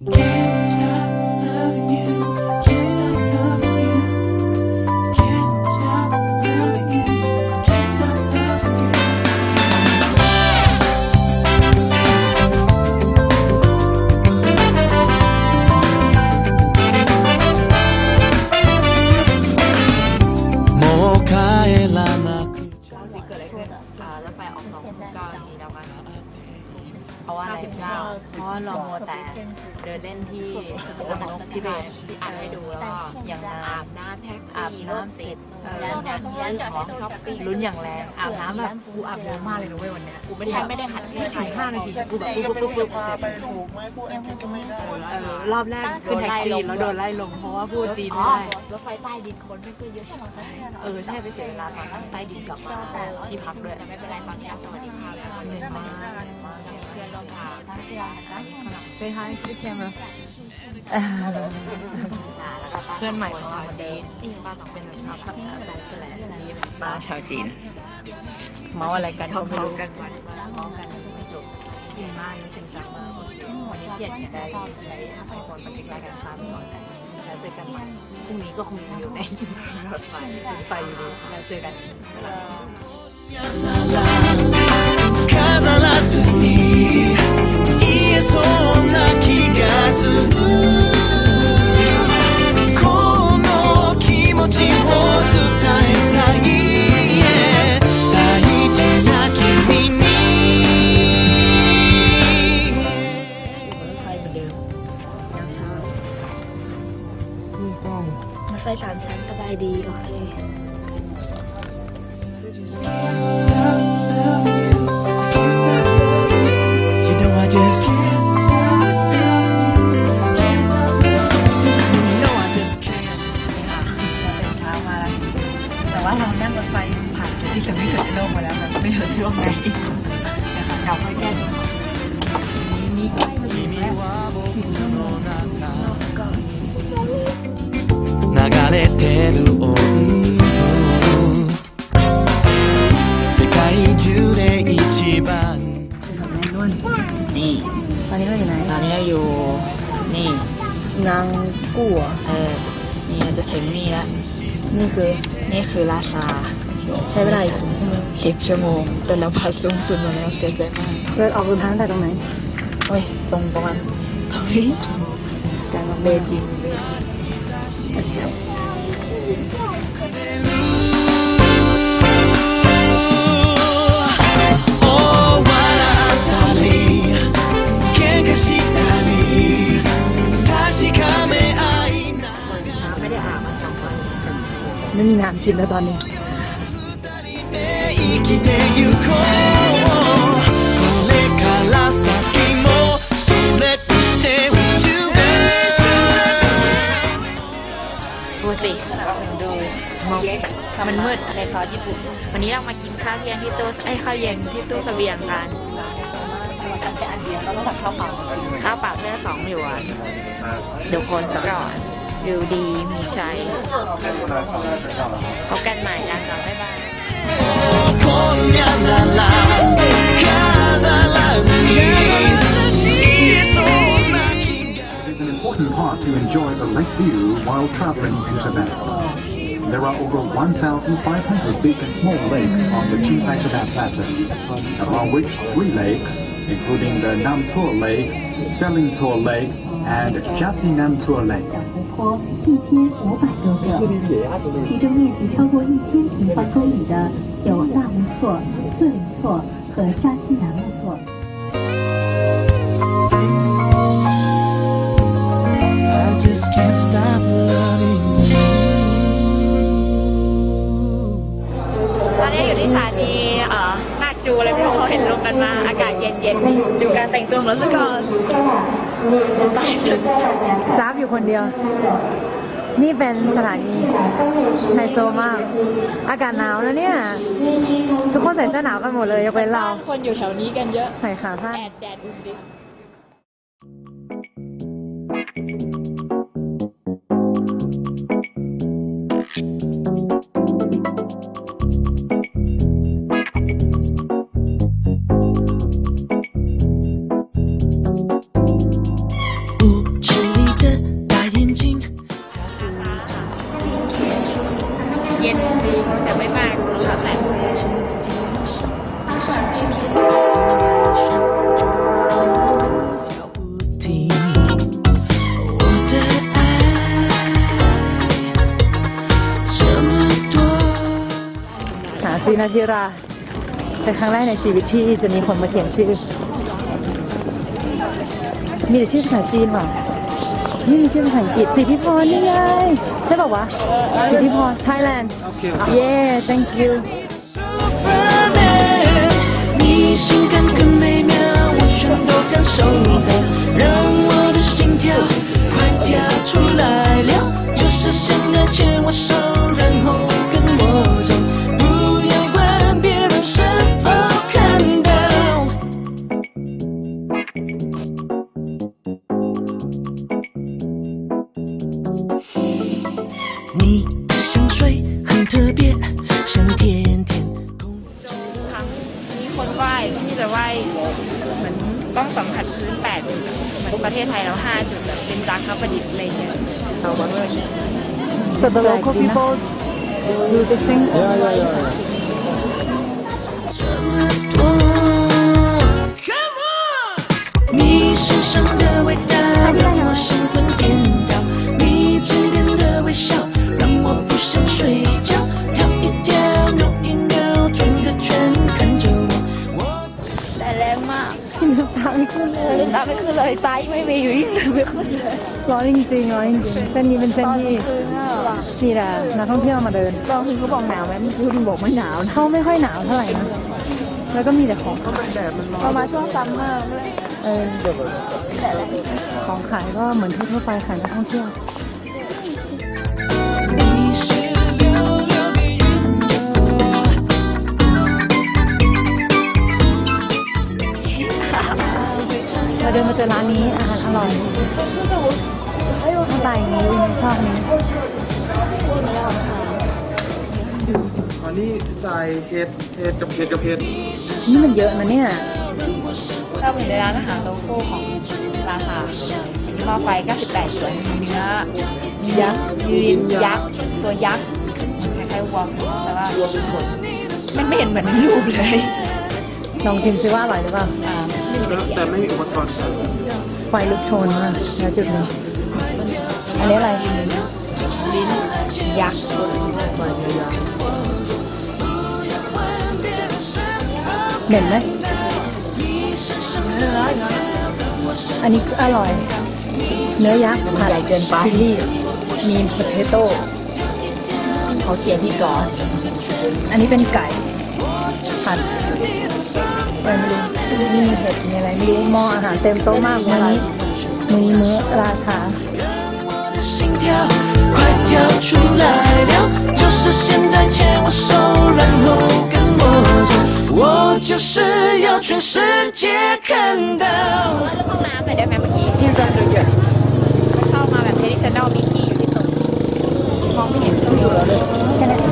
Can't stop loving you. Can't stop loving you. Can't stop loving you. Can't stop loving you. một cái là เดินเล่นที่รังนกที่เบสที่อ่านให้ดูแล้วก็อย่างอาบน้ำแท็กอาบน้ำติดเออการซื้อของช้อปปิ้งลุ้นอย่างแรงอาบน้ำแบบกูอาบเยอะมากเลยนะเว้ยวันเนี้ยกูไม่ได้ไม่ได้หัดไม่ถึงห้านาทีกูแบบปุ๊บปุ๊บปุ๊บเสร็จเออรอบแรกขึ้นแท็กซี่แล้วโดนไล่ลงเพราะว่าพูดจีนไม่ได้รถไฟใต้ดินคนไม่ค่อยเยอะใช่ไหมเออใช่ไปเสียเวลาตอนนั่งใต้ดินกลับมาที่พักด้วยแต่ไม่เป็นไรตอนนี้สวัสดีค่ะแล้วเหนื่อยมากเหนื่อยมากเพื่อนร่วมทาง Say hi to the camera เพื่อนใหม่ของเราวันนี้ป้าสองเป็นชาวพัฒนาแลนด์แลนด์นี่เป็นป้าชาวจีน เมาอะไรกันเขาเมากันวันเมากันไม่จบดีมากจริงจังมากวันนี้เพียรจะได้ใช้ไอโฟนบันทึกรายการซ้ำก่อนแล้วเจอกันใหม่พรุ่งนี้ก็คงอยู่ในรถไฟไฟอยู่ดีแล้วเจอกัน飾ら son aquí. นะคะเราค่อยแก้มีใกล้มาถึงแล้ว 君は僕の中流れてる音世界中で一番 นี่ ตอนนี้เราอยู่ไหน ตอนนี้เราอยู่ นี่ นางกู้เหรอเออ นี่เราจะถึงนี่แล้ว นี่คือ นี่คือราชา ใช้เวลาอีกสิบชั่วโมง แต่เราผ่านสูงสุดมาแล้วเสียใจมากเลือดออกเดินทางตั้งแต่ตรงไหนเฮ้ยตรงประมาณตรงนี้จากเบจิงเบจิงไม่มีน้ำกินแล้วตอนนี้ ดูสิดูมองมันมืดในซอสญี่ปุ่น วันนี้เรามากินข้าวเที่ยงที่ตู้ไอ้ข้าวเย็นที่ตู้เสบียงกันข้าวเปล่าแค่สองหยวนเดี๋ยวคนก่อนดูดีมีชัยพบกันใหม่นะคะบ๊ายบาย to enjoy the lake view while traveling in Tibet. There are over 1,500 big and small lakes on the Qinghai Tibet Plateau, among which three lakes, including the Namtur Lake, Selintur Lake, and Jasinamtur Lake. 坡一千五百多个，其中面积超过一千平方公里的有纳木错、色林错和扎西南木错。 I just can't stop loving you ตอนนี้อยู่ที่สถานีเอ่อนาคจูอะไรไม่รู้เขาเห็นลงกันมา อากาศเย็นๆ ดูการแต่งตัวของรถซะก่อน ตายสุดซาบอยู่คนเดียว นี่เป็นสถานีไฮโซมาก อากาศหนาวนะเนี่ย ทุกคนใส่เสื้อหนาวกันหมดเลยยกเว้นเราบ้านคนอยู่แถวนี้กันเยอะ ใส่ขาสั้นแดดแดด อุ่นดิซีนาธิราเป็นครั้งแรกในชีวิตที่จะมีคนมาเขียนชื่อ มีแต่ชื่อภาษาจีนว่ะนี่มีชื่อภาษาอังกฤษสิทธิพรนี่ไงใช่ป่าววะสิทธิพร Thailand โอเคเย้ thank you เราว่าเลย so the local people do the thing 你 เลยไตไม่มีอยู่ยิ่งไม่ขึ้นเลยร้อนจริงๆร้อนจริงๆเส้นนี้เป็นเส้นที่มีแต่นักท่องเที่ยวมาเดินตอนคืนเขาบอกหนาวไหมเมื่อกี้คุณบอกไม่หนาวนะเขาไม่ค่อยหนาวเท่าไหร่นะแล้วก็มีแต่ของขายประมาณช่วงซัมเมอร์เออของขายก็เหมือนทั่วๆไปขายนักท่องเที่ยว เราเดินมาเจอร้านนี้อาหารอร่อยหน้าตาอย่างนี้ยังชอบนี้อันนี้ใส่เห็ดเห็ดกับเห็ดกับเห็ดนี่มันเยอะนะเนี่ยถ้าเป็นในร้านอาหารโลโก้ของราคาหม้อไฟ 98ส่วนเนื้อยักษ์ยืนยักษ์ตัวยักษ์คล้ายๆวัวแต่ว่ามันไม่เห็นเหมือนในรูปเลย ลองชิมซิว่าอร่อยหรือเปล่า อ่าไม่มีเป็นเสียแต่งไม่มีอุปกรณ์ไฟลุกโชนมากแล้วจุดหนึ่งอันนี้อะไรลิ้นยักษ์เหม็นไหมเนื้ออันนี้อร่อย เนื้อยักษ์ผัดเกินไปชิลลี่ มีโพเทโต้เขาเขียนที่ก่อน อันนี้เป็นไก่ผัดอะไรไม่ ที่มีเห็ดมีอะไรไม่รู้หม้ออาหารเต็มโต๊ะมากวันนี้มื้อมื้อราชาอนี้มื้อกี้เข้ามาแบบ traditional มิกกี้อยู่ที่ตรงมองไม่เห็นต้งอยู่แล้วเลย